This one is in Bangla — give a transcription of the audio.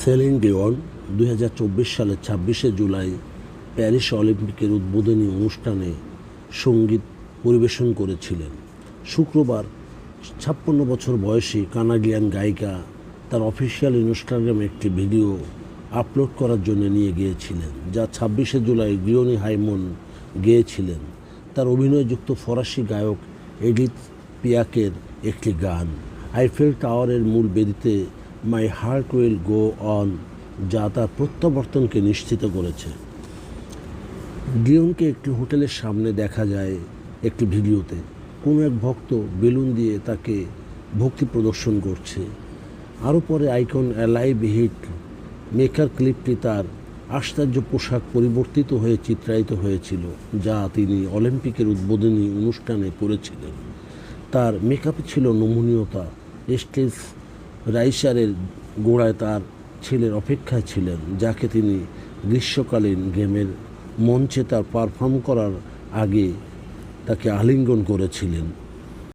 সেলিন ডিওন দুই হাজার চব্বিশ সালের ছাব্বিশে জুলাই প্যারিস অলিম্পিকের উদ্বোধনী অনুষ্ঠানে সংগীত পরিবেশন করেছিলেন। শুক্রবার ছাপ্পান্ন বছর বয়সী কানাডিয়ান গায়িকা তার অফিসিয়াল ইনস্টাগ্রামে একটি ভিডিও আপলোড করার জন্য নিয়ে গিয়েছিলেন, যা ছাব্বিশে জুলাই গিওনি হাইমন গেয়েছিলেন। তার অভিনয়যুক্ত ফরাসি গায়ক এডিথ পিয়াকের একটি গান আইফেল টাওয়ারের মূল বেদিতে my heart will go on যা তার প্রত্যাবর্তনকে নিশ্চিত করেছে। ডিওনকে একটি হোটেলের সামনে দেখা যায় একটি ভিডিওতে। কোনো এক ভক্ত বেলুন দিয়ে তাকে ভক্তি প্রদর্শন করছে। আরও পরে আইকন অ্যালাইভ হিট মেকার ক্লিপটি তার আশ্চর্য পোশাক পরিবর্তিত হয়ে চিত্রায়িত হয়েছিল, যা তিনি অলিম্পিকের উদ্বোধনী অনুষ্ঠানে পরেছিলেন। তার মেকআপে ছিল নমনীয়তা, স্টেজ রাইসারের গোড়ায় তার ছেলের অপেক্ষায় ছিলেন, যাকে তিনি গ্রীষ্মকালীন গেমের মঞ্চে তার পারফর্ম করার আগে তাকে আলিঙ্গন করেছিলেন।